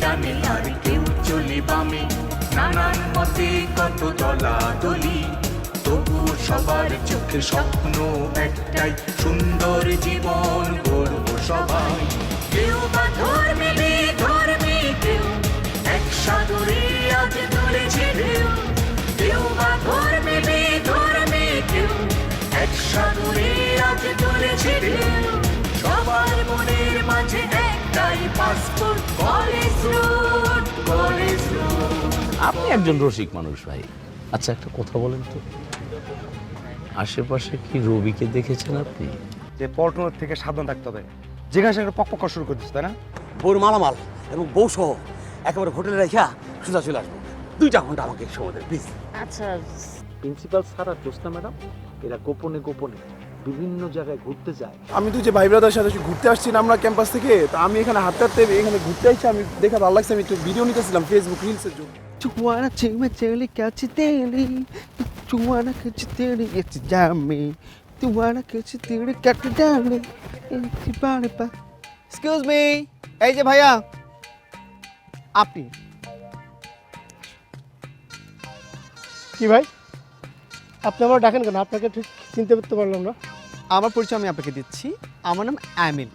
ডানে আর কেউ চলে বামে। নানান মতে কত দলাদলি তবু সবার চোখে স্বপ্ন একটাই, সুন্দর জীবন গড়ব সবাই। কেউ বা ধর্মে ধর্মে কেউ, এক সাগরে আজ তুলেছে ঢেউ। কেউ বা ধর্মে ধর্মে কেউ, এক সাগরে আজ তুলেছে ঢেউ। সবার মনের মাঝে একটাই পাসপোর্ট, কলেজ আপনি একজন রসিক মানুষ ভাই। আচ্ছা একটা কথা বলেন তো। আশেপাশে কি রবিকে দেখেছেন আপনি? যে পল্টনের থেকে সাবধান থাকতে হবে। যেখানে সেখানে পক পক করা শুরু করে দিচ্ছে তাই না? বউর মালামাল এবং বউ সহ একেবারে হোটেলে রেখা সোজা চলে আসব। দুইটা ঘণ্টা আমাকে সময় দেন প্লিজ আচ্ছা। প্রিন্সিপাল স্যার আর জ্যোৎস্না ম্যাডাম এরা গোপনে গোপনে বিভিন্ন জায়গায় ঘুরতে যায় আমি তো যে ভাই ব্রাদার সাথে ঘুরতে আসছি না আমরা ক্যাম্পাস থেকে তা আমি এখানে হাঁটতে হাঁটতে এখানে ঘুরতে আসছি আমি দেখে ভালো লাগছে আমি একটু ভিডিও নিতেছিলাম ফেসবুক রিলসের জন্য Chuana chima chili kachi teli. Chuana kachi teli it's jammy. Chuana kachi teli kachi dali. It's bali pa. Excuse me. এই যে ভাইয়া আপনি কি ভাই আপনি আমার ডাকেন কেন আপনাকে ঠিক চিনতে পারতে পারলাম না আমার পরিচয় আমি আপনাকে দিচ্ছি। আমার নাম অ্যামিন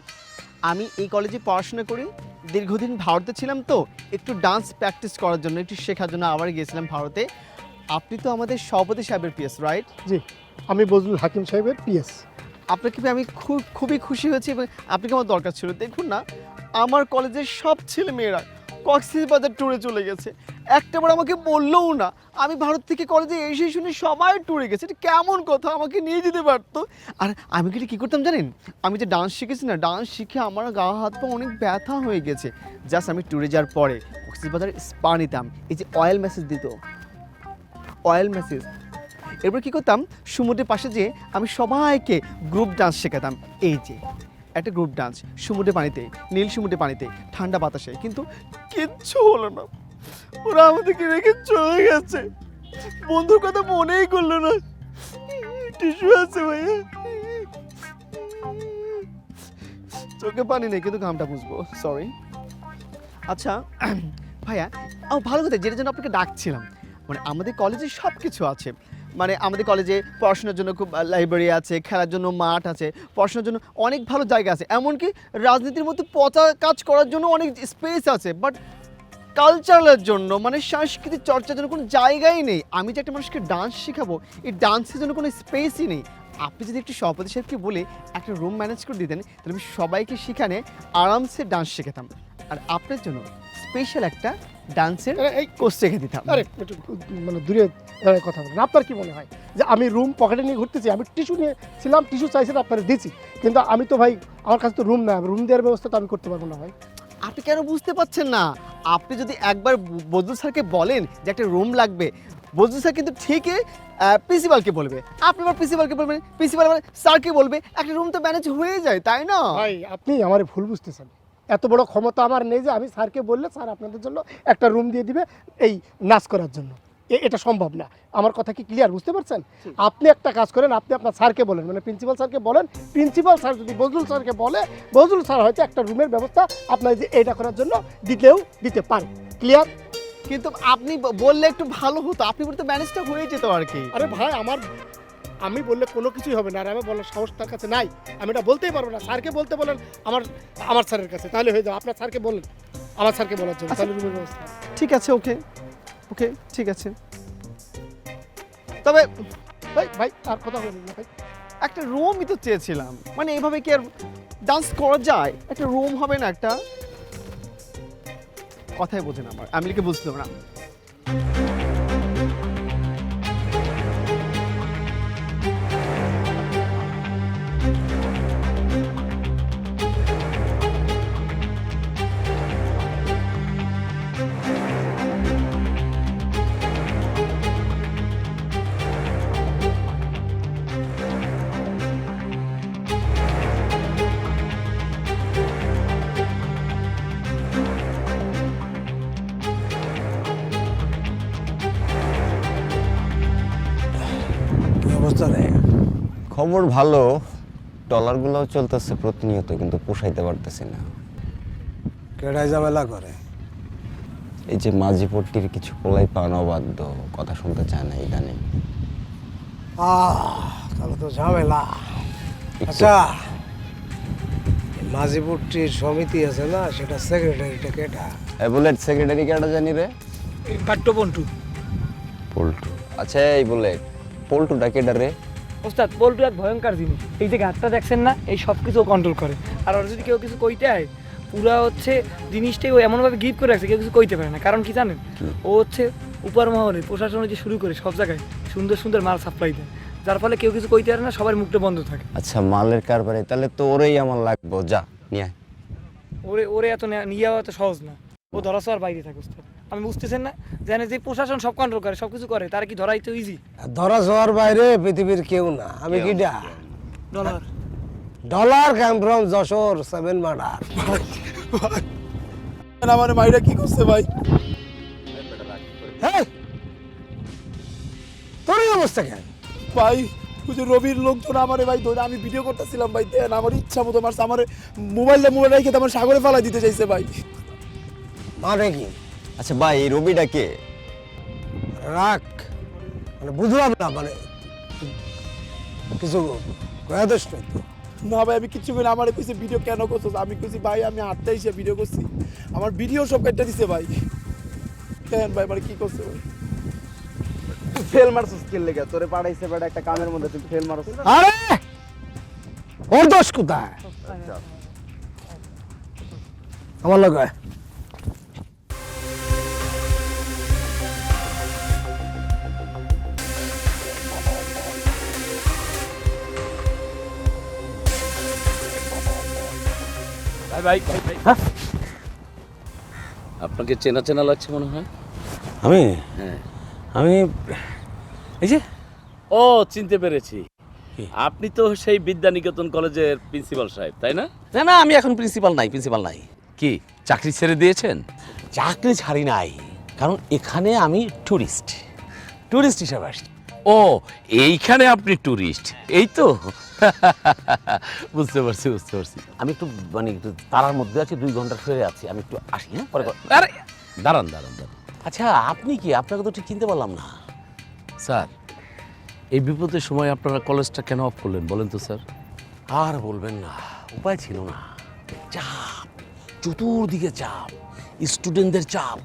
আমি এই কলেজে পড়াশোনা করি। দীর্ঘদিন ভারতে ছিলাম তো একটু ডান্স প্র্যাকটিস করার জন্য একটু শেখার জন্য আবার গিয়েছিলাম ভারতে। আপনি তো আমাদের সভাপতি সাহেবের পিএস রাইট জি আমি বজলুল হাকিম সাহেবের পিএস আপনাকে পেয়ে আমি খুব খুবই খুশি হয়েছি এবং আপনাকে আমার দরকার ছিল? দেখুন না আমার কলেজের সব ছেলে মেয়েরা কক্সবাজার ট্যুরে চলে গেছে। একটাবার আমাকে বললোও না। আমি ভারত থেকে কলেজে এসে শুনে সবাই ট্যুরে গেছে। এটা কেমন কথা? আমাকে নিয়ে যেতে পারতো। আর আমি কি কী করতাম জানেন? আমি যে ডান্স শিখেছি না ডান্স শিখে আমার গা হাত পা অনেক ব্যথা হয়ে গেছে। জাস্ট আমি ট্যুরে যাওয়ার পরে কক্সবাজারে স্পা নিতাম। এই যে অয়েল মেসেজ দিত। অয়েল মেসেজ এরপর কী করতাম? সমুদ্রের পাশে যে আমি সবাইকে গ্রুপ ডান্স শেখাতাম। এই যে, একটা গ্রুপ ডান্স সমুদ্রের পানিতে, নীল সমুদ্রের পানিতে, ঠান্ডা বাতাসে। কিন্তু কিচ্ছু হলো না। ওরা আমাদেরকে রেখে চলে গেছে। বন্ধুর কথা মনেই করল না। টিস্যু আছে ভাইয়া। চোখে পানি নেই, কিন্তু ঘামটা বুঝব। সরি আচ্ছা ভাইয়া, ও ভালো কথা, যেটার জন্য আপনাকে ডাকছিলাম মানে আমাদের কলেজে সব কিছু আছে। মানে আমাদের কলেজে পড়াশোনার জন্য খুব লাইব্রেরি আছে, খেলার জন্য মাঠ আছে, পড়াশোনার জন্য অনেক ভালো জায়গা আছে। এমনকি রাজনীতির মধ্যে পচা কাজ করার জন্য অনেক স্পেস আছে বাট কালচারালের জন্য মানে সাংস্কৃতিক চর্চার জন্য কোনো জায়গাই নেই। আমি যে একটা মানুষকে ডান্স শেখাবো এই ডান্সের জন্য কোনো স্পেসই নেই। আপনি যদি একটু সভাপতি সাহেবকে বলে একটা রুম ম্যানেজ করে দিতেন তাহলে আমি সবাইকে সেখানে আরামসে ডান্স শেখাতাম। আর আপনার জন্য স্পেশাল একটা ডান্সের এই কোর্স রেখে দিতাম। আরে একটু মানে দূরে দাঁড়িয়ে কথা বলেন। আপনার কি মনে হয় যে আমি রুম পকেটে নিয়ে ঘুরতেছি আমি টিস্যু নিয়ে ছিলাম টিস্যু চাইছিলাম আপনার দিয়েছি কিন্তু আমি তো ভাই আমার কাছে তো রুম না রুম দেওয়ার ব্যবস্থা তো আমি করতে পারব না ভাই। আপনি কেন বুঝতে পারছেন না? আপনি যদি একবার ব- বজলু স্যারকে বলেন যে একটা রুম লাগবে বজলু স্যার কিন্তু ঠিকই প্রিন্সিপালকে বলবে। আপনি আবার প্রিন্সিপালকে বলবেন প্রিন্সিপাল আবার স্যারকে বলবে, একটা রুম তো ম্যানেজ হয়ে যায়, তাই না? ভাই, আপনি আমার ভুল বুঝতেছেন। এত বড় ক্ষমতা আমার নেই যে আমি স্যারকে বললে স্যার আপনাদের জন্য একটা রুম দিয়ে দিবে এই নাচ করার জন্য। এটা সম্ভব না। আমার কথা কি ক্লিয়ার বুঝতে পারছেন? আপনি একটা কাজ করেন আপনি আপনার স্যারকে বলেন মানে প্রিন্সিপাল স্যারকে বলেন প্রিন্সিপাল স্যার যদি বজরুল স্যারকে বলে বজরুল স্যার হয়তো একটা রুমের ব্যবস্থা আপনার যে এটা করার জন্য দিতেও দিতে পারে। ক্লিয়ার কিন্তু আপনি বললে একটু ভালো হতো। আপনি বলতে ম্যানেজটা হয়ে যেত আর কি। আরে ভাই আমার আমি বললে কোনো কিছুই হবে না। আর আমি বলার সাহস তার কাছে নাই। আমি এটা বলতেই পারব না। স্যারকে বলতে বলেন আমার আমার স্যারের কাছে। তাহলে হয়ে যাবে। আপনার স্যারকে বলেন। আমার স্যারকে বলার জন্য। তাহলে রুমের ব্যবস্থা। ঠিক আছে ওকে ওকে, ঠিক আছে। তবে, ভাই ভাই, আর কথা বলুন না, ভাই। একটা রুমই তো চেয়েছিলাম। মানে এভাবে কি আর ডান্স করা যায়? একটা রুম হবে না একটা? কথাই না আমার, আমি লিখে বুঝতে না। খবর ভালো ডলারগুলোও চলতেছে প্রতিনিয়ত কিন্তু পোষাইতে পারতেছি না। কেডাই ঝামেলা করে? এই যে মাঝিপট্টির কিছু পোলাই পান অবাধ্য কথা শুনতে চায় না ইদানিং। আহ তাহলে তো ঝামেলা। আচ্ছা মাঝিপুরটির সমিতি আছে না সেটা সেক্রেটারিটা কেটা এই বুলেট সেক্রেটারি কেটা জানি রে পাট্ট পন্টু পল্টু। আচ্ছা এই বুলেট পল্টুটা কেটা রে? ওস্তাদ বল্টু এক ভয়ঙ্কর জিনিস। এই যে গাছটা দেখছেন না এই সব কিছু কন্ট্রোল করে। আর ওর যদি কেউ কিছু কইতে হয় পুরা হচ্ছে জিনিসটাই ও এমনভাবে গিফট করে রাখছে কেউ কিছু কইতে পারে না। কারণ কি জানেন? ও হচ্ছে উপর মহলে প্রশাসন যে শুরু করে সব জায়গায় সুন্দর সুন্দর মাল সাপ্লাই দেয়। যার ফলে কেউ কিছু কইতে পারে না সবার মুখটা বন্ধ থাকে। আচ্ছা মালের কারবারে তাহলে তো ওরেই আমার লাগবো যা নিয়ে আয়। ওরে ওরে এত নেয়া- এত সহজ না। ও ধরা ছোঁয়ার বাইরে থাকে ওস্তাদ। আমি বুঝতেছেন না জানে যে প্রশাসন সব কন্ট্রোল করে সব কিছু করে তার কি ধরাই তো ইজি ধরা ছোঁয়ার বাইরে পৃথিবীর কেউ না। আমি কিটা dollar dollar come from Jessore seven murder আমার মাইরা কি করছে ভাই? হ্যাঁ তোর অবস্থা কেন? ভাই যে রবির লোকজন আমারে ভাই ধরে আমি ভিডিও করতেছিলাম ভাই দেন আমার ইচ্ছা মতো মারছে আমার মোবাইলে মোবাইল রেখে আমার সাগরে ফালাই দিতে চাইছে ভাই। মানে কি? আচ্ছা ভাই এই রবিটা কে? রাখ মানে বুঝলাম না মানে কিছু তো। না ভাই আমি কিচ্ছু করি আমার কইছে ভিডিও কেন করছ আমি কইছি ভাই আমি হাঁটতে এসে ভিডিও করছি। আমার ভিডিও সব কেটে দিছে ভাই। কেন ভাই মানে কি করছে ভাই? ফেল মারছিস কে লেগে? তোরে পাঠাইছে বেটা একটা কামের মধ্যে তুই ফেল মারছিস। আরে! ওর দোষ কোথায়? আমার আপনাকে চেনা চেনা লাগছে মনে হয়? আমি? হ্যাঁ। আমি এই যে? ও চিনতে পেরেছি। আপনি তো সেই বিদ্যানিকেতন কলেজের প্রিন্সিপাল সাহেব তাই না? না না আমি এখন প্রিন্সিপাল নাই প্রিন্সিপাল নাই। কি চাকরি ছেড়ে দিয়েছেন? চাকরি ছাড়ি নাই কারণ এখানে আমি টুরিস্ট টুরিস্ট হিসাবে আসছি। ও এইখানে আপনি ট্যুরিস্ট এই তো। বুঝতে পারছি বুঝতে পারছি। আমি একটু মানে একটু তারার মধ্যে আছি দুই ঘণ্টা ফিরে আছি আমি একটু আসি হ্যাঁ? পরে আরে দাঁড়ান দাঁড়ান দাঁড়ান। আচ্ছা আপনি কি? আপনাকে তো ঠিক চিনতে পারলাম না। স্যার এই বিপদের সময় আপনারা কলেজটা কেন অফ করলেন? বলেন তো স্যার। আর বলবেন না উপায় ছিল না। চাপ চতুর্দিকে চাপ স্টুডেন্টদের চাপ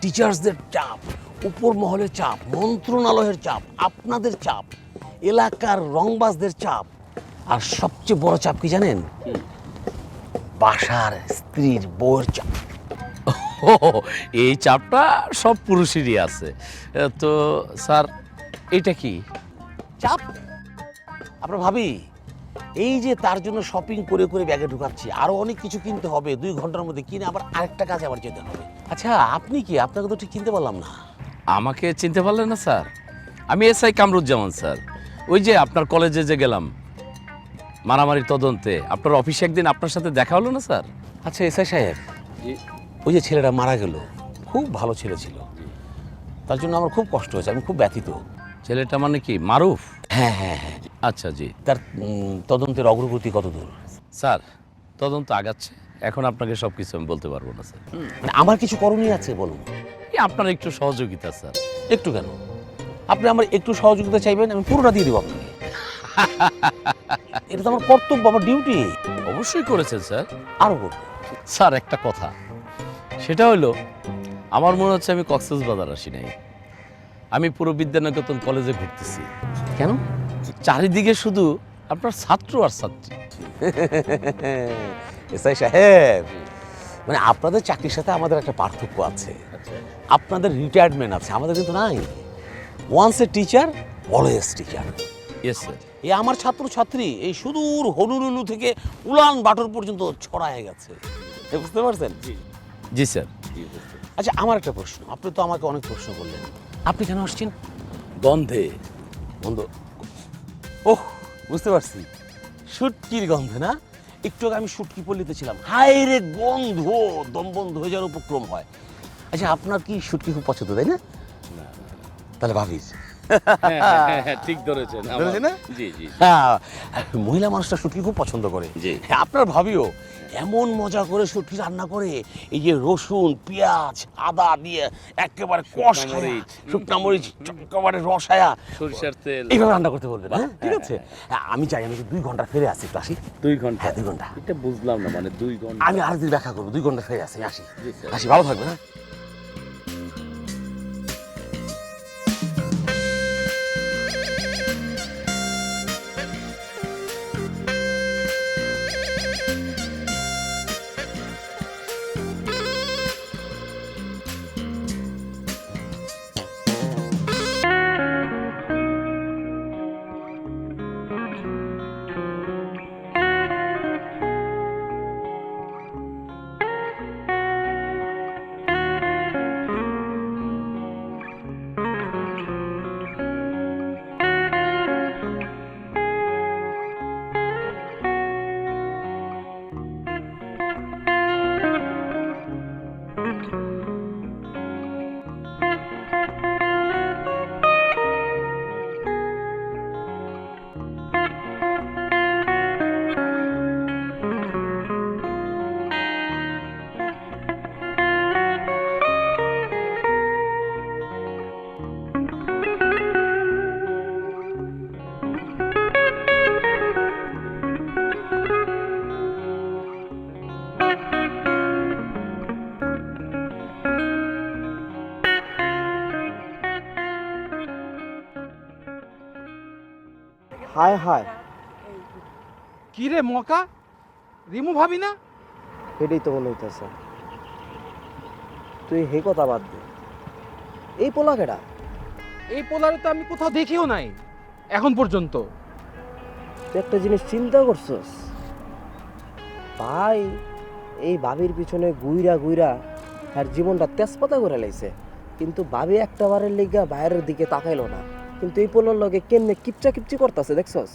টিচার্সদের চাপ উপর মহলের চাপ মন্ত্রণালয়ের চাপ আপনাদের চাপ এলাকার রংবাজদের চাপ আর সবচেয়ে বড় চাপ কি জানেন? বাসার স্ত্রীর বউয়ের চাপ। এই চাপটা সব পুরুষেরই আছে। তো স্যার এটা কি? চাপ? আপনার ভাবি এই যে তার জন্য শপিং করে করে ব্যাগে ঢুকাচ্ছি আরও অনেক কিছু কিনতে হবে দুই ঘণ্টার মধ্যে কিনে আবার আরেকটা কাজে আবার যেতে হবে। আচ্ছা আপনি কি? আপনাকে তো ঠিক কিনতে পারলাম না। আমাকে চিনতে পারলেন না স্যার? আমি এস আই কামরুজ্জামান স্যার। ওই যে আপনার কলেজে যে গেলাম মারামারির তদন্তে। আপনার অফিসে একদিন আপনার সাথে দেখা হলো না স্যার? আচ্ছা এসআই সাহেব ওই যে ছেলেটা মারা গেল খুব ভালো ছেলে ছিল। তার জন্য আমার খুব কষ্ট হয়েছে আমি খুব ব্যথিত। ছেলেটা মানে কি মারুফ? হ্যাঁ হ্যাঁ হ্যাঁ। আচ্ছা জি। তার তদন্তের অগ্রগতি কত দূর? স্যার তদন্ত আগাচ্ছে। এখন আপনাকে সব কিছু আমি বলতে পারব না স্যার। মানে আমার কিছু করণীয় আছে বলুন। আপনার একটু সহযোগিতা স্যার। একটু কেন? আপনি আমার একটু সহযোগিতা চাইবেন আমি পুরোটা দিয়ে দেবো আপনাকে। এটা তো আমার কর্তব্য আমার ডিউটি অবশ্যই করেছেন স্যার। আরও করব স্যার একটা কথা। সেটা হলো আমার মনে হচ্ছে আমি কক্সেস বাজার আসি নাই। আমি পুরো বিদ্যানিকেতন কলেজে ঘুরতেছি। কেন? চারিদিকে শুধু আপনার ছাত্র আর ছাত্রী। এসআই সাহেব মানে আপনাদের চাকরির সাথে আমাদের একটা পার্থক্য আছে। আপনাদের রিটায়ারমেন্ট আছে আমাদের কিন্তু নাই। Once a teacher always teacher yes sir এই আমার ছাত্র ছাত্রী এই সুদূর হনুলুলু থেকে উলান বাটর পর্যন্ত ছড়ায় গেছে। বুঝতে পারছেন? জি। স্যার আচ্ছা আমার একটা প্রশ্ন। আপনি তো আমাকে অনেক প্রশ্ন করলেন। আপনি কেন আসছেন? গন্ধে। বন্ধ ওহ বুঝতে পারছি। শুটকির গন্ধে না? একটু আগে আমি শুটকি পল্লিতে ছিলাম। হায় রে গন্ধ! দম বন্ধ হয়ে যাওয়ার উপক্রম হয়। আচ্ছা আপনার কি শুটকি খুব পছন্দ তাই না। তাহলে ভাবিস। ঠিক ধরেছেন ধরেছে না? জি জি হ্যাঁ মহিলা মানুষটা শুটকি খুব পছন্দ করে। জি। হ্যাঁ, আপনার ভাবিও এমন মজা করে শুটকি রান্না করে এই যে রসুন পেঁয়াজ আদা দিয়ে একেবারে কষায় শুকনা মরিচ একেবারে রসায়া সরিষার তেল। এইভাবে রান্না করতে বলবেন হ্যাঁ? ঠিক আছে? হ্যাঁ, আমি চাই আমি দুই ঘণ্টা ফিরে আসি একটু আসি? দুই ঘণ্টা? হ্যাঁ দুই ঘণ্টা। এটা বুঝলাম না মানে দুই ঘণ্টা। আমি আরেকদিন দেখা করব দুই ঘণ্টা ফিরে আসি আসি। আসি ভালো থাকবে হ্যাঁ? হায় হায়। কি রে মকা? রিমু ভাবি না? এটাই তো মনে হইতেছে। তুই হে কথা বাদ দে। এই পোলা কেডা? এই পোলারে তো আমি কোথাও দেখিও নাই এখন পর্যন্ত। তুই একটা জিনিস চিন্তা করছস? ভাই এই ভাবির পিছনে গুইরা গুইরা আর জীবনটা তেজপাতা করে লাইছে। কিন্তু ভাবি একটা বারের লিগা বাইরের দিকে তাকাইলো না। কিন্তু এই পোলার লগে কেমনে কিপচা কিপচি করতেছে দেখছস?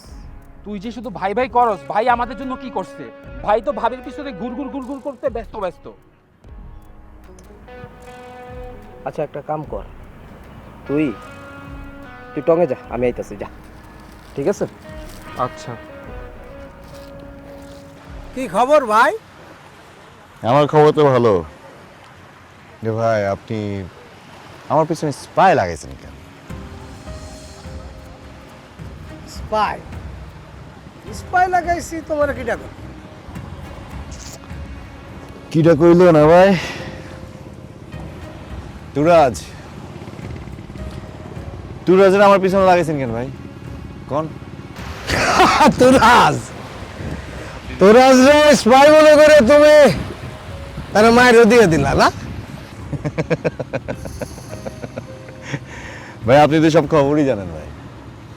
তুই যে শুধু ভাই ভাই করস ভাই আমাদের জন্য কি করছে? ভাই তো ভাবির পিছনে ঘুরঘুর ঘুর করতে ব্যস্ত ব্যস্ত। আচ্ছা একটা কাম কর। তুই তুই টঙে যা আমি আইতাছি যা। ঠিক আছে? আচ্ছা। কি খবর ভাই? আমার খবর তো ভালো। যে ভাই আপনি আমার পিছনে স্পাই লাগাইছেন কেন? স্পাই। স্পাই লাগাইছি, তোমার কি ডাকো কিটা কইল না ভাই? তুরাজ। তুরাজের আমার পিছনে লাগাইছেন কেন ভাই? কোন? তুরাজ! তুরাজ রে স্পাই মনে করে তুমি তার মায়ের দিয়ে দিলা, না? ভাই, আপনি তো সব খবরই জানেন ভাই।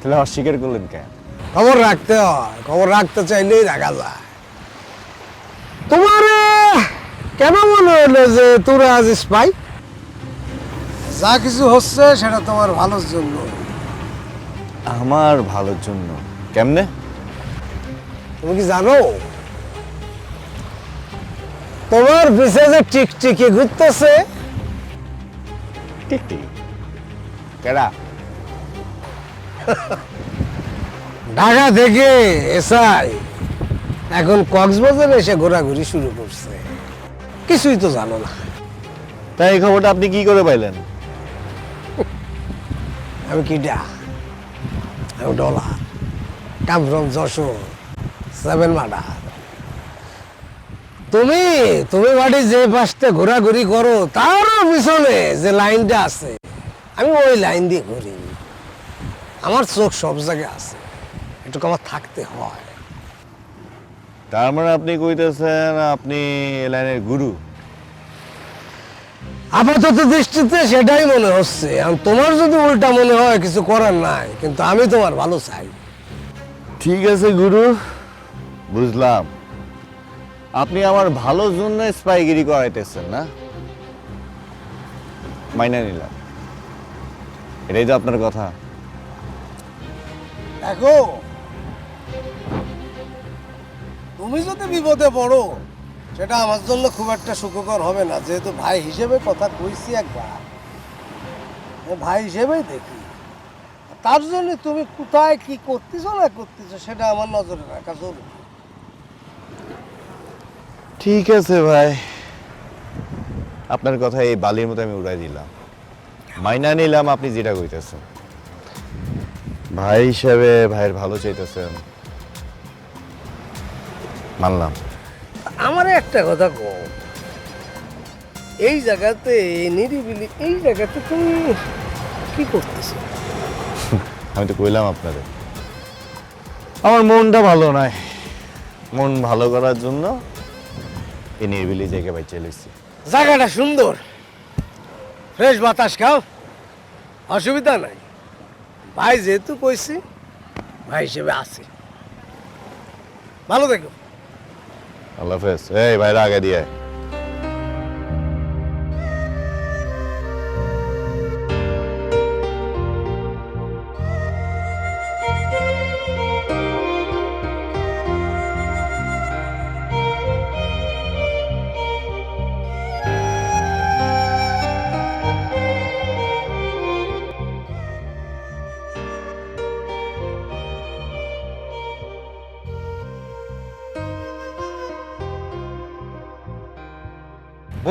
তাহলে অস্বীকার করলেন কেন খবর রাখতে হয় খবর রাখতে চাইলেই রাখা যায়। তোমার কেন মনে হলো যে তুরাজ স্পাই যা কিছু হচ্ছে সেটা তোমার ভালোর জন্য। আমার ভালোর জন্য। কেমনে? তুমি কি জানো? তোমার পিছে যে টিকটিকি ঘুরতেছে। ঠিক কেডা? ঢাকা থেকে এসআই। এখন কক্সবাজারে এসে ঘোরাঘুরি শুরু করছে। কিছুই তো জানো না। তাই এই খবরটা আপনি কি করে পাইলেন? আমি কিডা আমি dollar. Come from Jessore. Seven murder তুমি তুমি বাড়ি যে পাশে ঘোরাঘুরি করো তারও পিছনে যে লাইনটা আছে আমি ওই লাইন দিয়ে ঘুরি। আমার চোখ সব জায়গায় আছে। একটু আমার থাকতে হয়। তার মানে আপনি কইতেছেন আপনি এ লাইনের গুরু। আপাতত দৃষ্টিতে সেটাই মনে হচ্ছে। আর তোমার যদি উল্টা মনে হয় কিছু করার নাই কিন্তু আমি তোমার ভালো চাই। ঠিক আছে গুরু বুঝলাম। আপনি আমার ভালোর জন্য স্পাইগিরি করাইতেছেন না? মাইনা নিলাম। এটাই তো আপনার কথা। দেখো, তুমি যদি বিপদে পড়ো, সেটা আমার জন্য খুব একটা সুখকর হবে না। যেহেতু ভাই হিসেবে কথা কইছি একবার ভাই হিসেবেই দেখি। তার জন্য তুমি কোথায় কি করতেছো না করতেছো, সেটা আমার নজরে রাখা জরুরি। ঠিক আছে ভাই। আপনার কথা এই বালির মতো আমি উড়াই দিলাম। মাইনা নিলাম, আপনি যেটা কইতেছেন। ভাই হিসাবে ভাইয়ের ভালো চাইতেছেন মানলাম। আমার একটা কথা কো এই জায়গাতে নিরিবিলি এই জায়গাতে তুমি কি করতেছো? আমি তো কইলাম আপনাদের। আমার মনটা ভালো নয় মন ভালো করার জন্য এই নিরিবিলি জায়গায় বাই চলেছি জায়গাটা সুন্দর। ফ্রেশ বাতাস খাও। অসুবিধা নাই। ভাই যেহেতু কইছি ভাই হিসেবে আছে। ভালো থেকো। আল্লাহ হাফেজ। এই ভাইরা আগে দিয়ে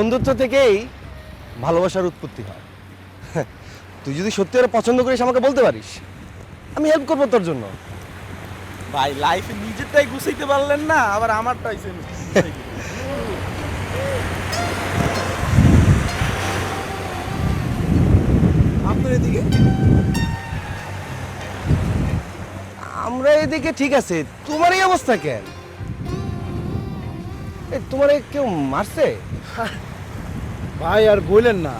বন্ধুত্ব থেকেই ভালোবাসার উৎপত্তি হয়। তুই যদি সত্যি করে পছন্দ করিস আমাকে বলতে পারিস। আমি হেল্প করব তোর জন্য। ভাই লাইফে নিজেরটাই গুছাইতে পারলেন না আবার আমারটাই আপনার এদিকে? আমরা এদিকে ঠিক আছে। তোমার এই অবস্থা কেন? তোমার কেউ মারছে? ভাই আর বললেন না।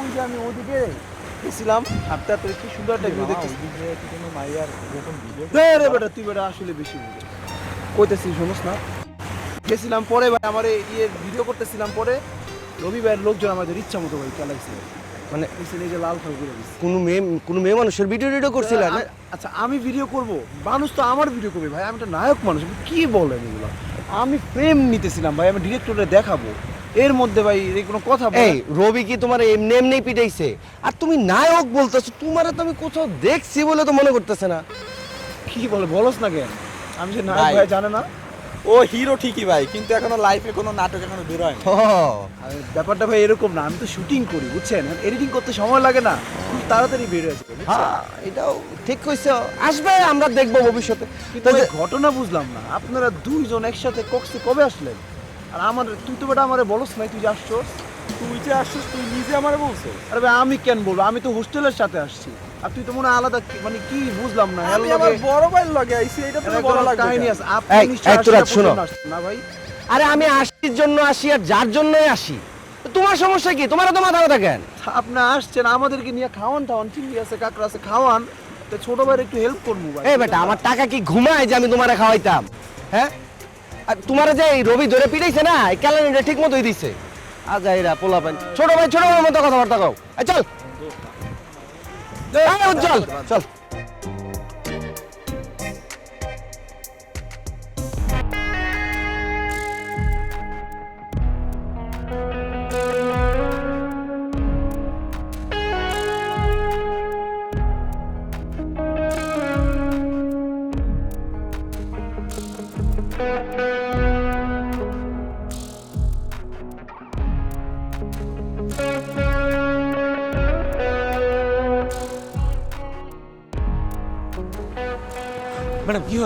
ওই যে আমি ওদিকে গেছিলাম হাঁটতে হাঁটতে কি সুন্দর একটা ভিউ ভাই রে এরকম বেটা তুই বেটা আসলে বেশি বুঝে কইতেছি শুনুস না। গেছিলাম পরে ভাই আমার এই ইয়ে ভিডিও করতেছিলাম পরে। রবিবার লোকজন আমাদের ইচ্ছা মতো ভাই চালাইছে মানে নিজে লাল খাল করে দিচ্ছে কোনো মেয়ে কোনো মেয়ে মানুষের ভিডিও টিডিও করছিল আচ্ছা আমি ভিডিও করব। মানুষ তো আমার ভিডিও করবে ভাই। আমি একটা নায়ক মানুষ কি বলেন এগুলো? আমি প্রেম নিতেছিলাম ভাই। আমি ডিরেক্টরে দেখাবো। এর মধ্যে ভাই এই কোনো কথা এই রবি কি তোমার এমনি এমনি পিটাইছে? আর তুমি নায়ক বলতেছো তোমার তো আমি কোথাও দেখছি বলে তো মনে করতেছে না। কি বলে? বলস না কেন। আমি যে নায়ক ভাই জানে না। ও হিরো ঠিকই ভাই কিন্তু এখনও লাইফে কোনো নাটক এখনও বের হয় ব্যাপারটা ভাই এরকম না আমি তো শুটিং করি বুঝছেন? এডিটিং করতে সময় লাগে না খুব তাড়াতাড়ি বের হয়েছে হ্যাঁ এটাও ঠিক কইছো। আসবে আমরা দেখব ভবিষ্যতে। কিন্তু ভাই ঘটনা বুঝলাম না আপনারা দুইজন একসাথে কক্সে কবে আসলেন? আর আমার তুই তো বেটা আমারে বলস নাই তুই যে আসছস। তুই যে আসছিস তুই নিজে আমারে বলছো আরে ভাই আমি কেন বলব? আমি তো হোস্টেলের সাথে আসছি। আর তুই তো মনে আলাদা মানে কি বুঝলাম না। আমি আমার বড় ভাইয়ের লগে আইছি এটা তো বড় লাগবে কাহিনী আছে? আপনি শোনো। না ভাই? আরে আমি আশির জন্য আসি আর যার জন্যই আসি? তোমার সমস্যা কি? তোমার তো মাথা ব্যথা কেন? আপনি আসছেন আমাদেরকে নিয়ে খাওয়ান টাওয়ান চিংড়ি আছে কাঁকড়া আছে খাওয়ান। তো ছোট ভাইয়ের একটু হেল্প করব ভাই। এই বেটা আমার টাকা কি ঘুমায় যে আমি তোমারে খাওয়াইতাম? হ্যাঁ? আর তোমার যে এই রবি ধরে পিটাইছে না এই ক্যালেন্ডারটা ঠিক মতোই দিছে। আজাইরা পোলা পান ছোট ভাই ছোট ভাইয়ের মতো কথাবার্তা কও। চল। উজ্জ্বল। চল।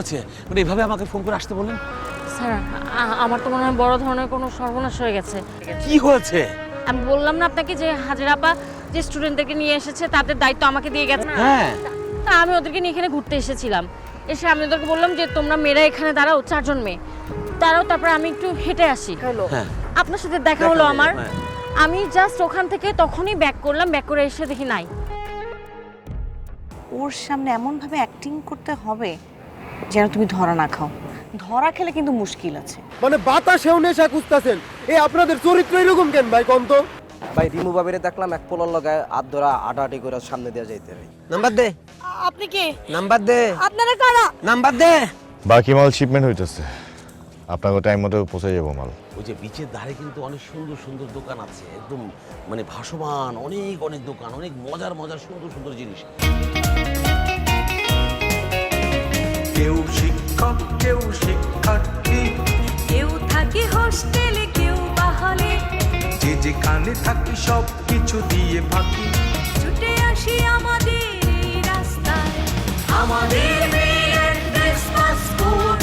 হচ্ছে মানে এভাবে আমাকে ফোন করে আসতে বললেন? স্যার আমার তো মনে হয় বড় ধরনের কোনো সর্বনাশ হয়ে গেছে। কি হয়েছে? আমি বললাম না আপনাকে যে হাজিরাপা যে স্টুডেন্টদেরকে নিয়ে এসেছে তাদের দায়িত্ব আমাকে দিয়ে গেছে হ্যাঁ। তা আমি ওদেরকে নিয়ে এখানে ঘুরতে এসেছিলাম। এসে আমি ওদেরকে বললাম যে তোমরা মেয়েরা এখানে দাঁড়াও চারজন মেয়ে। দাঁড়াও তারপর আমি একটু হেঁটে আসি। হলো হ্যাঁ। আপনার সাথে দেখা হলো আমার। হ্যাঁ। আমি জাস্ট ওখান থেকে তখনই ব্যাক করলাম ব্যাক করে এসে দেখি নাই। ওর সামনে এমনভাবে অ্যাক্টিং করতে হবে যেন তুমি ধরা না খাও। ধরা খেলে কিন্তু মুশকিল আছে। মানে বাতাসেও নেশা খুঁজতেছেন। এ আপনাদের চরিত্র এরকম কেন ভাই কম তো? ভাই রিমু বাবিরে দেখলাম এক পোলার লগায় হাত ধরা আটাআটি করে সামনে দেওয়া যাইতে ভাই নাম্বার দে। আপনি কে? নাম্বার দে। আপনারা কারা? নাম্বার দে। বাকি মাল শিপমেন্ট হইতেছে। আপনাকে টাইম মতো পৌঁছে যাব মাল। ওই যে বিচের ধারে কিন্তু অনেক সুন্দর সুন্দর দোকান আছে। একদম মানে ভাসমান অনেক অনেক দোকান অনেক মজার মজার সুন্দর সুন্দর জিনিস। কেউ শিক্ষক কেউ শিক্ষার্থী। কেউ থাকি হোস্টেলে কেউ বাহলে। যে যে কানে থাকি সব কিছু দিয়ে ফাঁকি ছুটে আসি আমাদের রাস্তায়। আমাদের মেয়ের ক্রিসমাস কোড